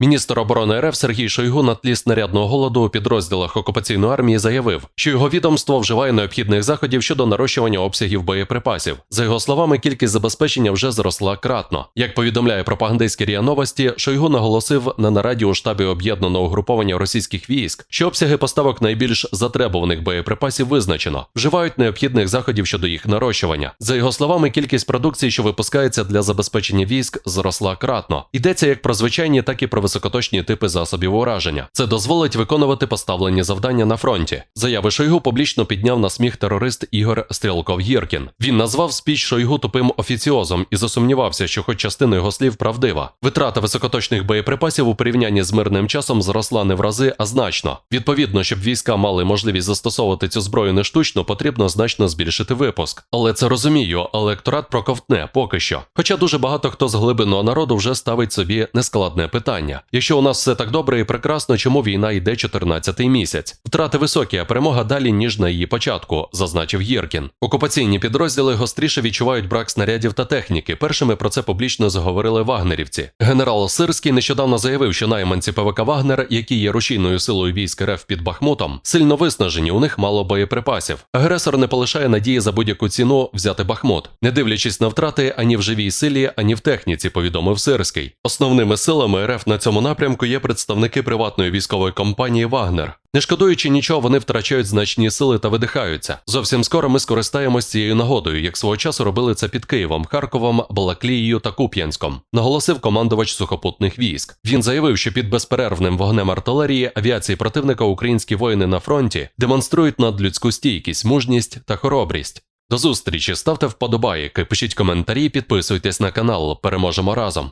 Міністр оборони РФ Сергій Шойгу на тлі снарядного голоду у підрозділах окупаційної армії заявив, що його відомство вживає необхідних заходів щодо нарощування обсягів боєприпасів. За його словами, кількість забезпечення вже зросла кратно. Як повідомляє пропагандистський РІА Новості, Шойгу наголосив на нараді у штабі об'єднаного угруповання російських військ, що обсяги поставок найбільш затребуваних боєприпасів визначено, вживають необхідних заходів щодо їх нарощування. За його словами, кількість продукції, що випускається для забезпечення військ, зросла кратно. Йдеться як про звичайні, так і про високоточні типи засобів ураження. Це дозволить виконувати поставлені завдання на фронті. Заяви Шойгу публічно підняв на сміх терорист Ігор Стрілков Єркін. Він назвав спіч Шойгу тупим офіціозом і засумнівався, що хоч частина його слів правдива. Витрата високоточних боєприпасів у порівнянні з мирним часом зросла не в рази, а значно. Відповідно, щоб війська мали можливість застосовувати цю зброю не штучно, потрібно значно збільшити випуск. Але це розумію, електорат проковтне поки що. Хоча дуже багато хто з глибинного народу вже ставить собі нескладне питання. Якщо у нас все так добре і прекрасно, чому війна йде 14-й місяць? Втрати високі, а перемога далі, ніж на її початку, зазначив Єркін. Окупаційні підрозділи гостріше відчувають брак снарядів та техніки. Першими про це публічно заговорили вагнерівці. Генерал Сирський нещодавно заявив, що найманці ПВК Вагнер, які є рушійною силою військ РФ під Бахмутом, сильно виснажені, у них мало боєприпасів. Агресор не полишає надії за будь-яку ціну взяти Бахмут, не дивлячись на втрати ані в живій силі, ані в техніці, повідомив Сирський. Основними силами РФ на цьому напрямку є представники приватної військової компанії Вагнер. Не шкодуючи нічого, вони втрачають значні сили та видихаються. Зовсім скоро ми скористаємось цією нагодою, як свого часу робили це під Києвом, Харковом, Балаклією та Куп'янськом. Наголосив командувач сухопутних військ. Він заявив, що під безперервним вогнем артилерії, авіації противника українські воїни на фронті демонструють надлюдську стійкість, мужність та хоробрість. До зустрічі, ставте вподобайки, пишіть коментарі, підписуйтесь на канал. Переможемо разом.